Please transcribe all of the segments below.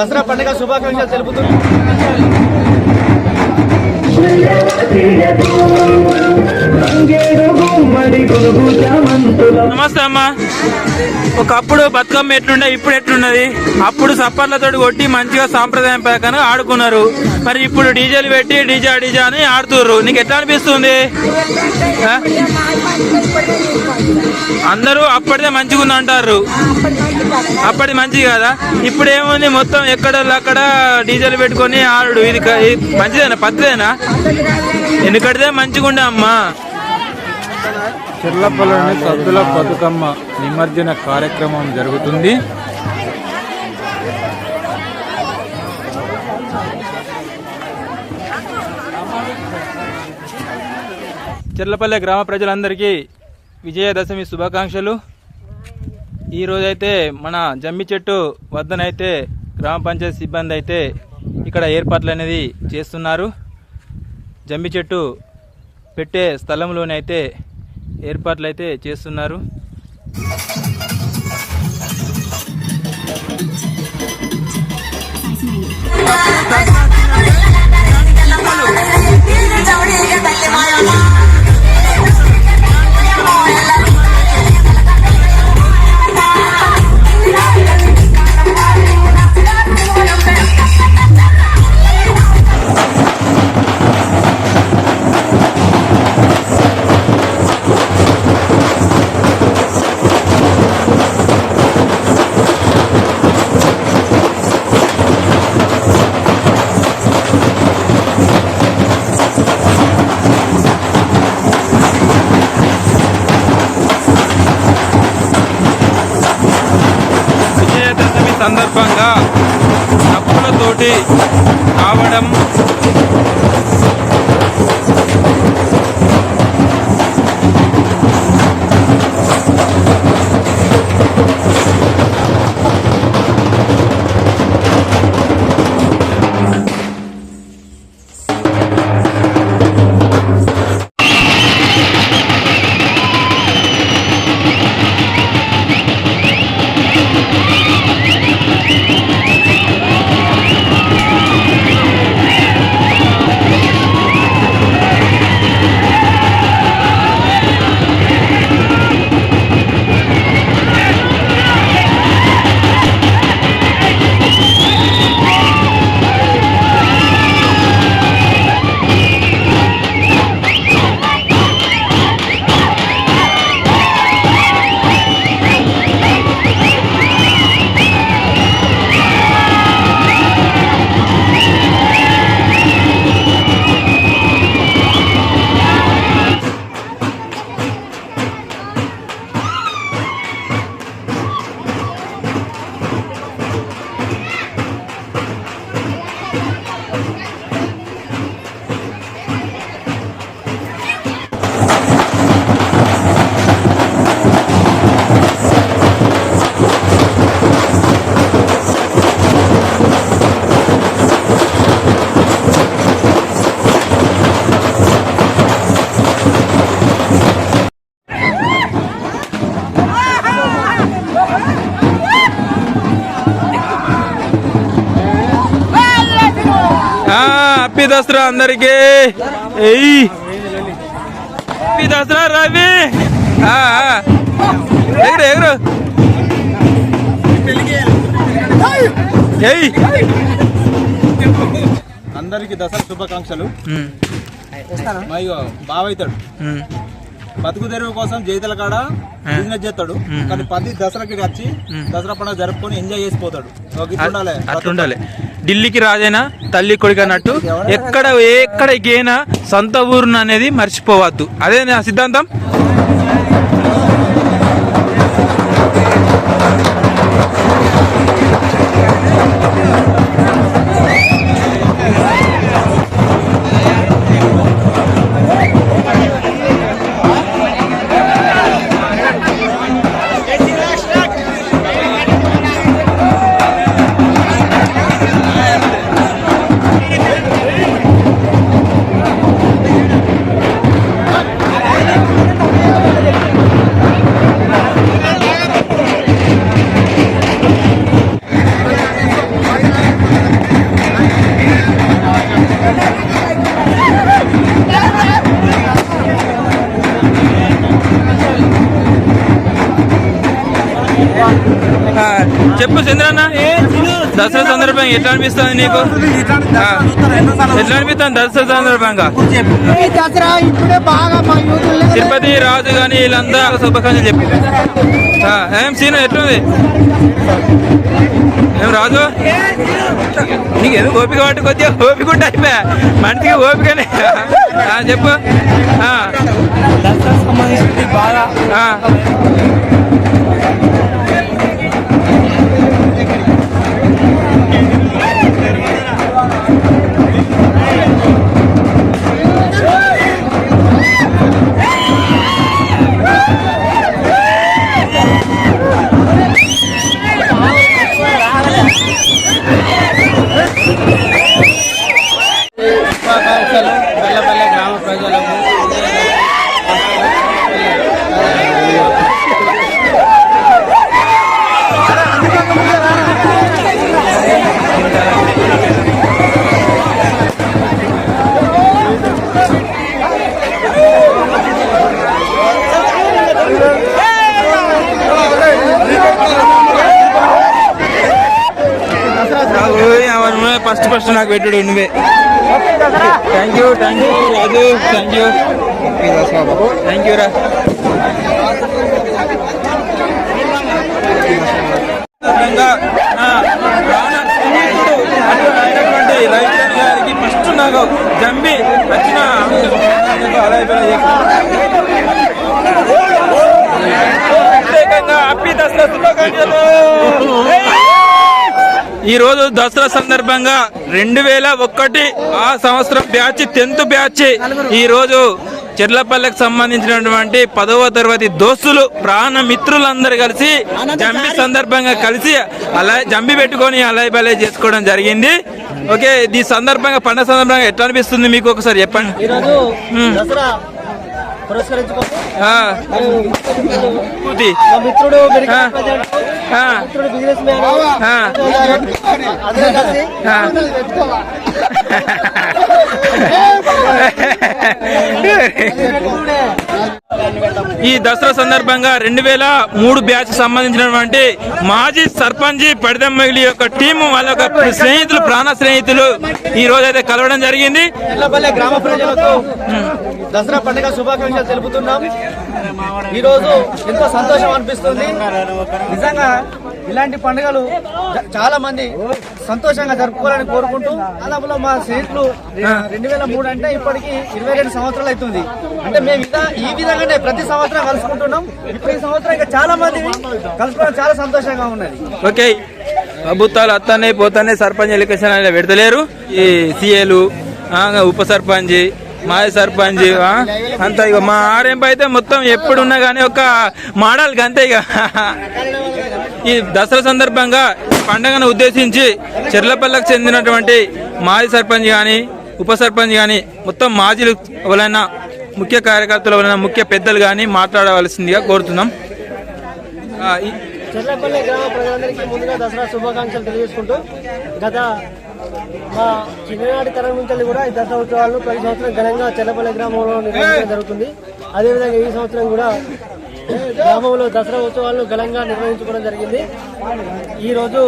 దసరా పండుగ శుభాకాంక్షలు తెలుపుతూ నమస్తే అమ్మా. ఒకప్పుడు బతుకమ్మ ఎట్లుండే ఇప్పుడు ఎట్లున్నది? అప్పుడు సప్పర్లతో కొట్టి మంచిగా సాంప్రదాయం ప్రకారం ఆడుకున్నారు. మరి ఇప్పుడు డీజేలు పెట్టి డీజే డీజే అని ఆడుతుర్రు. నీకు ఎట్లా అనిపిస్తుంది? అందరూ అప్పటిదే మంచిగా ఉంది అంటారు అప్పటి మంచిది కదా? ఇప్పుడు ఏముంది మొత్తం ఎక్కడ అక్కడ డీజేలు పెట్టుకొని ఆడు ఇది ఇది మంచిదేనా? పద్ధతేనా? ఎందుకంటే మంచిగా ఉండే అమ్మా. చిర్లపల్లిని సద్దుల బతుకమ్మ నిమజ్జన కార్యక్రమం జరుగుతుంది. చిర్లపల్లె గ్రామ ప్రజలందరికీ విజయదశమి శుభాకాంక్షలు. ఈరోజైతే మన జమ్మి చెట్టు వద్దనైతే గ్రామ పంచాయతీ సిబ్బంది అయితే ఇక్కడ ఏర్పాట్లు అనేది చేస్తున్నారు. జమ్మి చెట్టు పెట్టే స్థలంలోనైతే ఏర్పాట్లు అయితే చేస్తున్నారు విజయదశమి பத்து ஆவணம் దసరా అందరికి. హ్యాపీ దసరా రవి. ఎగురు ఎగురు. అందరికి దసరా శుభాకాంక్షలు. బావైతాడు. బతుకు తెరువు కోసం జైతల కాడ బిజినెస్ చేస్తాడు. కానీ పది దసరాకి వచ్చి దసరా పండుగ జరుపుకొని ఎంజాయ్ చేసిపోతాడు. ఉండాలి అట్లుండాలి. ఢిల్లీకి రాజైనా తల్లి కొడుకు అన్నట్టు ఎక్కడ ఎక్కడ గేనా సొంత ఊరున అనేది మర్చిపోవద్దు. అదే నా సిద్ధాంతం? చెప్పు చంద్రన్న దసరా సందర్భంగా ఎట్లా అనిపిస్తుంది నీకు. ఎట్లా అనిపిస్తుంది దసరా సందర్భంగా? తిరుపతి రాజు గాని వీళ్ళంతా శుభాకాంక్షలు చెప్పు. ఆ, ఏం సీన్ ఎట్లుంది? ఏం రాజు? నీకు ఎందుకు ఓపిక పట్టు కొద్దిగా ఓపిక ఉంటే అయిపోయా. మనిషికి ఓపికనే. ఆ, చెప్పు. సంబంధించి బాగా. ఫస్ట్ ఫస్ట్ నాకు పెట్టుడు నువ్వే. Thank you thank you Raju thank you thank you రా. విధంగా, గారికి ఫస్ట్ నాకు జంబి వచ్చిన ప్రత్యేకంగా హ్యాపీ దసరా శుభాకాంక్షలు ఈ రోజు దసరా సందర్భంగా రెండు వేల ఒకటి ఆ సంవత్సరం బ్యాచ్ టెన్త్ బ్యాచ్. ఈ రోజు చెర్లపల్లెకి సంబంధించినటువంటి పదవ తరగతి దోస్తులు ప్రాణ మిత్రులందరూ కలిసి జంబి సందర్భంగా కలిసి అలా జంబి పెట్టుకొని అలాయ్ బలే చేసుకోవడం జరిగింది. ఓకే ఈ సందర్భంగా పండుగ సందర్భంగా ఎట్లా అనిపిస్తుంది మీకు ఒకసారి చెప్పండి? ఈరోజు. మా మిత్రుడు బిజినెస్ మ్యాన్ అదే కలిసి ఈ దసరా సందర్భంగా రెండు వేల మూడు బ్యాచ్ సంబంధించినటువంటి మాజీ సర్పంచ్ పడిదమ్మగిలి యొక్క టీము వాళ్ళ యొక్క స్నేహితులు ప్రాణ స్నేహితులు ఈ రోజు అయితే కలవడం జరిగింది. గ్రామ దసరా పండుగ శుభాకాంక్షలు తెలుపుతున్నాం. ఈ రోజు ఎంతో సంతోషం అనిపిస్తుంది. నిజంగా ఇలాంటి పండుగలు చాలా మంది సంతోషంగా జరుపుకోవాలని కోరుకుంటూ అలాగే మా స్నేహితులు రెండు వేల మూడు అంటే ఇప్పటికి ఇరవై రెండు సంవత్సరాలు అవుతుంది. అంటే మేము ఈ విధంగానే ప్రతి సంవత్సరం కలుసుకుంటున్నాం. ఇప్పుడు ఈ సంవత్సరం ఇంకా చాలా మంది కలుసుకోవడం చాలా సంతోషంగా ఉన్నది. ఓకే. ప్రభుత్వాలు అత్తనే పోతానే సర్పంచ్ ఎలక్షన్ అనేది పెడతలేరు ఈ సీఏలు ఉప సర్పంచ్ మాజీ సర్పంచ్ ఆ, అంతా ఇక మా ఆర్ఎంపై అయితే మొత్తం ఎప్పుడున్నా కానీ ఒక మాడాలకి అంతే ఇక ఈ దసరా సందర్భంగా పండగను ఉద్దేశించి చెర్లపల్లకు చెందినటువంటి మాజీ సర్పంచ్ కానీ ఉప సర్పంచ్ కానీ మొత్తం మాజీలు ఎవరైనా ముఖ్య కార్యకర్తలు ఎవరైనా ముఖ్య పెద్దలు కానీ మాట్లాడవలసిందిగా కోరుతున్నాం. చెర్లపల్లి గ్రామ ప్రజలందరికీ ముందుగా దసరా శుభాకాంక్షలు తెలియజేసుకుంటూ గత మా చిన్ననాటి తరం నుంచి కూడా ఈ దసరా ఉత్సవాలను ప్రతి సంవత్సరం ఘనంగా చెల్లపల్లి గ్రామంలో నిర్వహించడం జరుగుతుంది. అదేవిధంగా ఈ సంవత్సరం కూడా గ్రామంలో దసరా ఉత్సవాలను ఘనంగా నిర్వహించుకోవడం జరిగింది. ఈరోజు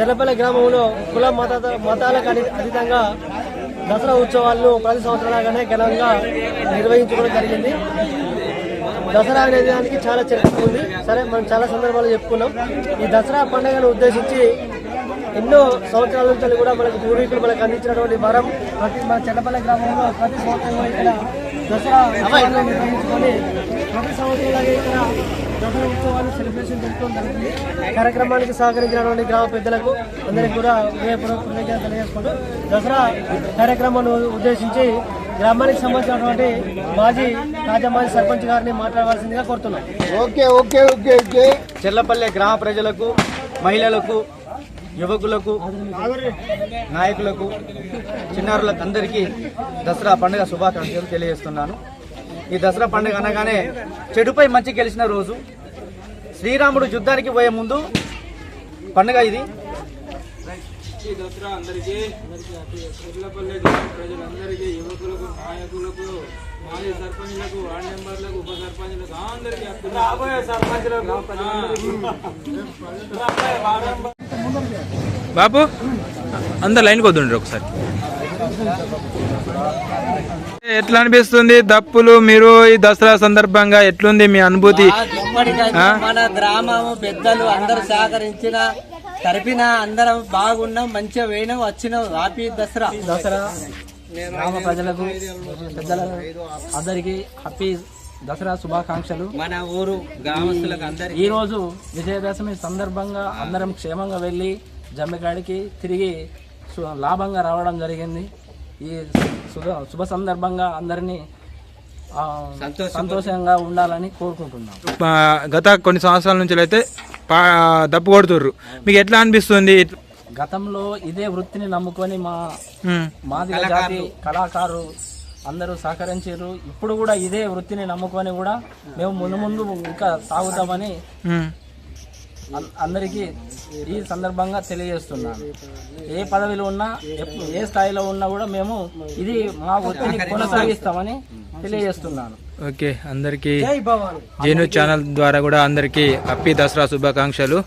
చెల్లపల్లి గ్రామంలో కుల మత మతాలకు అతీ- అతీతంగా దసరా ఉత్సవాలను ప్రతి సంవత్సరంలాగానే ఘనంగా నిర్వహించుకోవడం జరిగింది. దసరా అనే దానికి చాలా చరిత్ర ఉంది. సరే మనం చాలా సందర్భాలు చెప్పుకున్నాం. ఈ దసరా పండుగను ఉద్దేశించి ఎన్నో సంవత్సరాల నుంచి కూడా మనకు పూర్వీకులు మనకు అందించినటువంటి వరం. ప్రతి మన చెడ్డపల్లి గ్రామంలో ప్రతి సంవత్సరం కూడా ఇక్కడ దసరా నిర్వహించుకొని ప్రతి సంవత్సరం లాగే ఇక్కడ దసరా ఉత్సవాన్ని సెలబ్రేషన్ చేసుకోవడం జరుగుతుంది. కార్యక్రమానికి సహకరించినటువంటి గ్రామ పెద్దలకు అందరికీ కూడా హృదయపూర్వక కృతజ్ఞతలు తెలియజేసుకుంటూ దసరా కార్యక్రమాన్ని ఉద్దేశించి గ్రామానికి సంబంధించినటువంటి మాజీ తాజా మాజీ సర్పంచ్ గారిని మాట్లాడవలసిందిగా కోరుతున్నాం. Okay okay okay okay. Cherlapalle గ్రామ ప్రజలకు మహిళలకు యువకులకు నాయకులకు చిన్నారులకు అందరికీ దసరా పండుగ శుభాకాంక్షలు తెలియజేస్తున్నాను. ఈ దసరా పండుగ అనగానే చెడుపై మంచి గెలిచిన రోజు. శ్రీరాముడు యుద్ధానికి పోయే ముందు పండుగ ఇది. దసరా అందరికీ ప్రజలందరికీ యువకులకు నాయకులకు మాజీ సర్పంచులకు వార్డు మెంబర్లకు ఉప సర్పంచులకు అందరికీ రాబోయే బాబు అందరు లైన్కి వద్దుండ్రు ఒకసారి. ఎట్లా అనిపిస్తుంది దప్పులు మీరు ఈ దసరా సందర్భంగా? ఎట్లుంది మీ అనుభూతి? మన గ్రామము పెద్దలు అందరూ సహకరించిన తరపిన అందరం బాగున్నాం మంచిగా వేయడం వచ్చినాం. హ్యాపీ దసరా. దసరా. గ్రామ ప్రజలకు పెద్దలకు అందరికీ హ్యాపీ దసరా శుభాకాంక్షలు. మన ఊరు గ్రామస్తులకు అందరికి. ఈ రోజు విజయదశమి సందర్భంగా అందరం క్షేమంగా వెళ్ళి జమ్మికాడికి తిరిగి సు- లాభంగా రావడం జరిగింది. ఈ శుభ సందర్భంగా అందరినీ ఆ, సంతోషంగా ఉండాలని కోరుకుంటున్నాం. గత కొన్ని సంవత్సరాల నుంచి అయితే పా- దప్పు కొడుతుర్రు. మీకు ఎట్లా అనిపిస్తుంది? గతంలో ఇదే వృత్తిని నమ్ముకొని మా మాదిగ జాతి కళాకారు అందరూ సహకరించారు. ఇప్పుడు కూడా ఇదే వృత్తిని నమ్ముకొని కూడా మేము ముందు ముందు ఇంకా సాగుతామని అందరికీ ఈ సందర్భంగా తెలియజేస్తున్నాను. ఏ పదవిలో ఉన్నా ఏ స్థాయిలో ఉన్నా కూడా మేము ఇది మా వృత్తిని కొనసాగిస్తామని తెలియజేస్తున్నాను. ఓకే అందరికీ జేను ఛానల్ ద్వారా కూడా అందరికీ హ్యాపీ దసరా శుభాకాంక్షలు.